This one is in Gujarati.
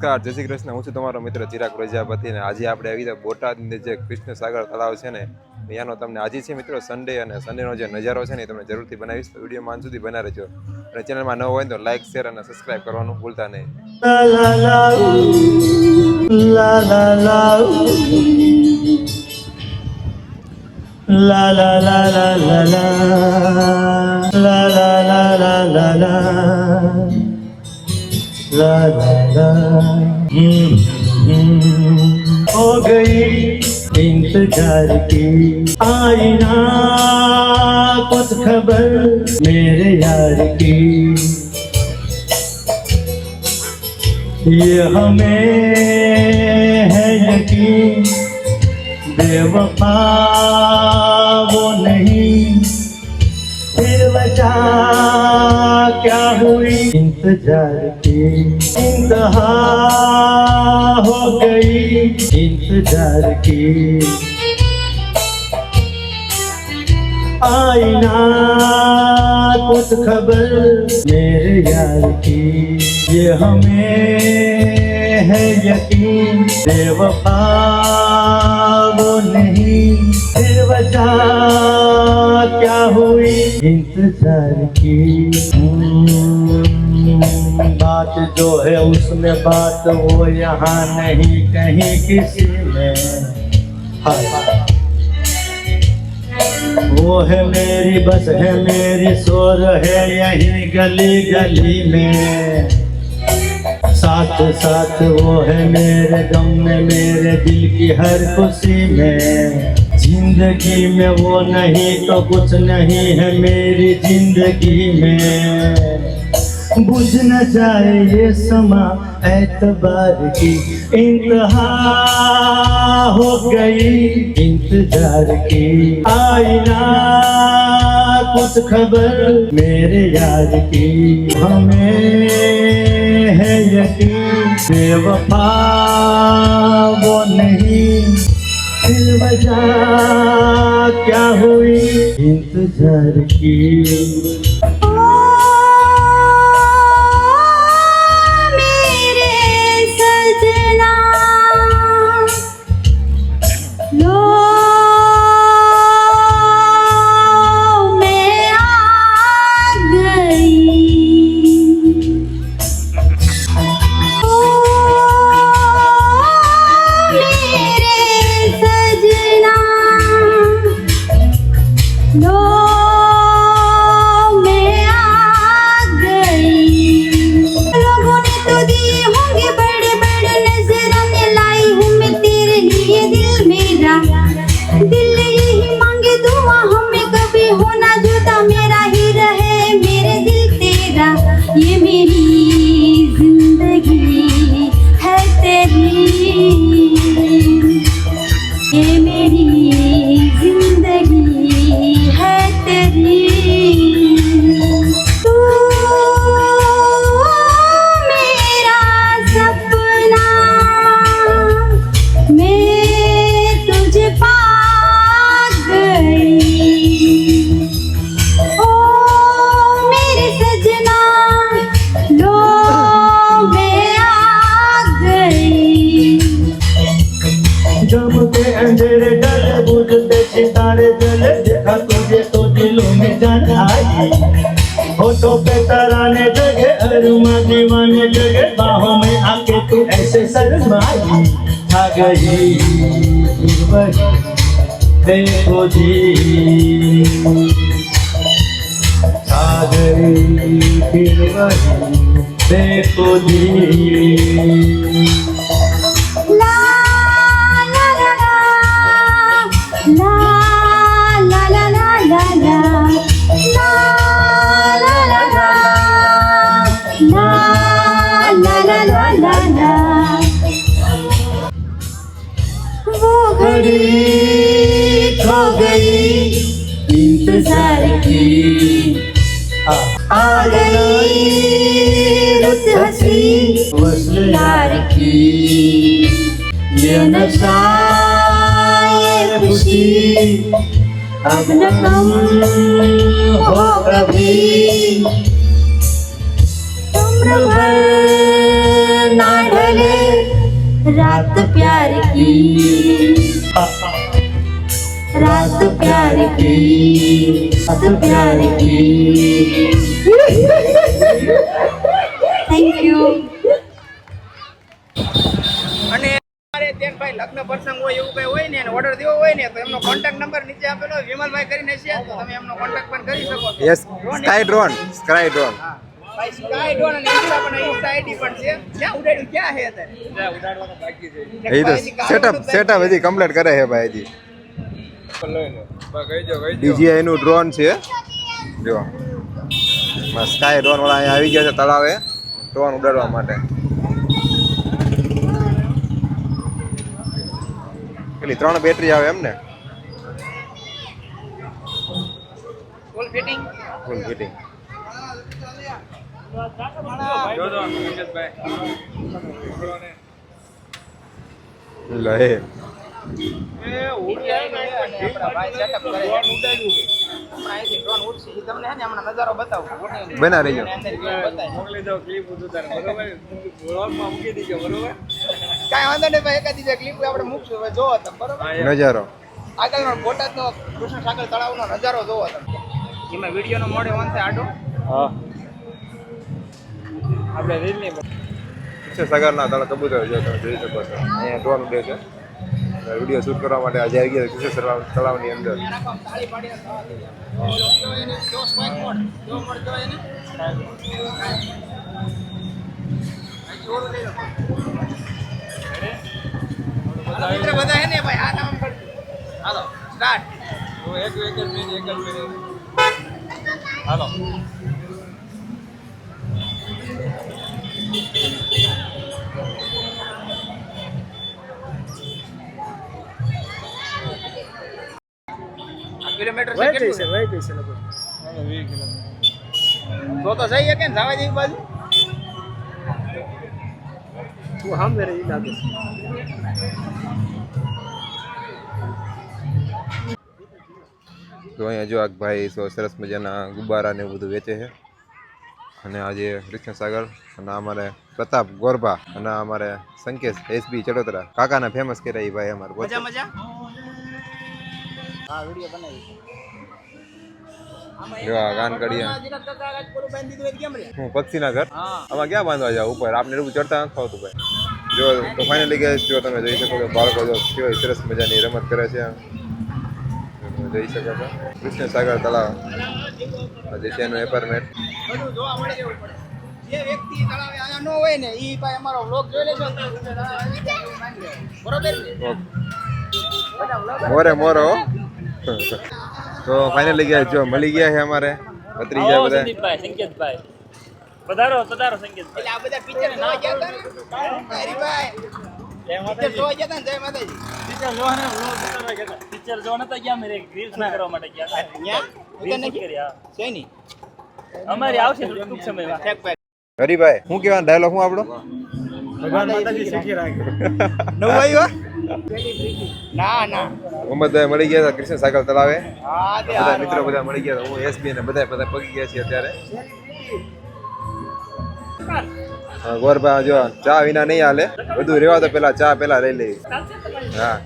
નમસ્કાર જય શ્રી કૃષ્ણ હું છું તમારો મિત્ર ચિરાગ પ્રજાપતિ અને આજે આપણે આવી ગયા બોટાદની જે કૃષ્ણ સાગર તળાવ છે ને ત્યાંનો તમને આજે છે મિત્રો સન્ડે અને સન્ડેનો જે નજારો છે ને એ તમને જરૂરથી બનાવીશ તો વીડિયો માન સુધી બના રહેજો અને ચેનલમાં ન હોય તો લાઇક શેર અને સબસ્ક્રાઇબ કરવાનું ભૂલતા નહીં લા લા લા લા la લા La la la la la la La la la La la la हम्म, हम्म, हो गई इंतज़ार की आई ना कुछ खबर मेरे यार की। ये हमें है यकीन बेवफा वो नहीं फिर वजह क्या हुई? इंतज़ार की इंतहा हो गई। इंतज़ार की। आई ना कुछ खबर मेरे यार की। ये हमें है यकीन, बेवफा वो नहीं। फिर वजह क्या हुई? इंतज़ार की। बात जो है उसमें बात वो यहाँ नहीं, कहीं किसी में। हाय वो है मेरी, बस है मेरी, शोर है यही गली गली में। साथ साथ वो है मेरे, गम में मेरे दिल की हर खुशी में। ज़िंदगी में वो नहीं तो कुछ नहीं है मेरी ज़िंदगी में। बुझ न जाए ये समा एतबार की इंतहा हो गई इंतज़ार की। आई ना कुछ खबर मेरे यार की। हमें है यकीन, बेवफा वो नहीं। मजा क्या हुई? इंतजार की जब के अंधेरे डले बुझते सितारे जले। देखा तुझे तो दिलों में जान आई। होठों पे तराने जगे, अरुमा दीवाने जगे। बाहों में आके तू ऐसे शर्माई। आ गई वही देखो जी। आ गई वही देखो जी। घड़ी खो गई इंतजार की आ, आ गई रुत हसी वस्ल यार की ये नशा ये खुशी रात प्यार की रात प्यार की रात प्यार की थैंक यू તેનભાઈ લગ્ન પ્રસંગ હોય એવું કઈ હોય ને એને ઓર્ડર દેવો હોય ને તો એમનો કોન્ટેક્ટ નંબર નીચે આપેલો હોય. વિમલભાઈ કરીને છે તો તમે એમનો કોન્ટેક્ટ પણ કરી શકો છો. Yes sky drone sky drone ભાઈ સ્કાય ડ્રોન અને ઇન્સ્ટા પણ ઇન્સ્ટા આઈડી પણ છે. ક્યાં ઉડાડ્યું ક્યાં છે અત્યારે? એ તો સેટઅપ સેટઅપ હજી કમ્પ્લીટ કરે છે ભાઈ હજી DJI નું ડ્રોન છે. જો. સ્કાય ડ્રોન વાળા અહીંયા આવી ગયા છે તળાવે ડ્રોન ઉડાડવા માટે. ત્રણ બેટરી આવે એમ ને ફૂલ ફિટિંગ ફૂલ ફિટિંગ લે આપણા ભાઈ સેટઅપ કરે છે. હમણાં અહીંથી drone ઉડશે. ઈ તમને છે ને કાંઈ વાંધો નહીં ભાઈ એકાદી જે ક્લિપ આપણે મૂકશું. હવે જોવો તમે બરોબર? નજારો. આગળનો બોટાદનો કૃષ્ણ સાગર તળાવનો નજારો જોવો તમે. એમાં વિડીયોનો મોડે ઓન થાય આડો. છે સગરના તળા કબૂતર જો તમે જોઈ શકો છો. અહીંયા ડ્રોન ઉડે છે. વીડિયો શૂટ કરવા માટે આજે આવી ગયા કૃષ્ણ તળાવની અંદર. પાડીને થવા દે. જો એને જો સ્પાઇક મોડ જો મોડ જો એને હજી ઓલું લઈ લો. હાલો મિત્ર બધા હે ને ભાઈ આ નામ પર હાલો સ્ટાર્ટ આ કિલોમીટર છે કેટલું તો તો જઈએ કે જવા જેવી બાજુ તો અહીંયા જો આ ભાઈ સો સરસ મજાના ગુબ્બારા ને એવું બધું વેચે છે. અને આજે કૃષ્ણ સાગર અને અમારે પ્રતાપ ગોરબા અને અમારે સંકેશ એસબી ચડોતરા. કાકાના ફેમસ કર્યા એ ભાઈ અમારે. મજા મજા? હા વીડિયો બનાવી હું પક્ષીના ઘર આમાં ક્યાં બાંધવા જાવ ઉપર? આપને એવું ચડતા નથી ફાવતું ભાઈ. જો તો ફાઇનલી ગયા જો તમે જોઈ શકો કે બાળકો જો કેવી સરસ મજાની રમત કરે છે. જોઈ શકો છો. કૃષ્ણ સાગર તળાવ. આજે છે એનું એપાર્ટમેન્ટ જે વ્યક્તિ તળાવે આયા ન હોય ને ભાઈ અમારો વ્લોગ જોઈ લેજો. બરોબર મોરે મોરો. તો ફાઇનલી ગયા. જો મળી ગયા છે અમારે ભત્રીજા બધા. સંદીપભાઈ સંકેતભાઈ. પધારો પધારો સંકેતભાઈ. એટલે આ બધા પિક્ચર ના ગયા હતા ને? જય માતાજી. જોવા ગયા હતા ને જય માતાજી? પિક્ચર જોવાને નતા ગયા મેરે રીલ્સ ના કરવા માટે ગયા હતા. અહીંયા નથી કર્યા છે ની. અમારી આવશે ટૂંક સમયમાં. હરીભાઈ હું કેવા ડાયલોગ હું આપણો? નવું આવ્યું ના ના. મોહમ્મદભાઈ મળી ગયા હતા કૃષ્ણ સાગર તળાવે. બધા મિત્રો બધા મળી ગયા હતા. હું એસબી ને બધા બધા પગી ગયા છીએ અત્યારે. ગોરભા જો ચા વિના નહીં હાલે. બધું રેવા તો પેલા ચા પેલા લઈ લઈ હા.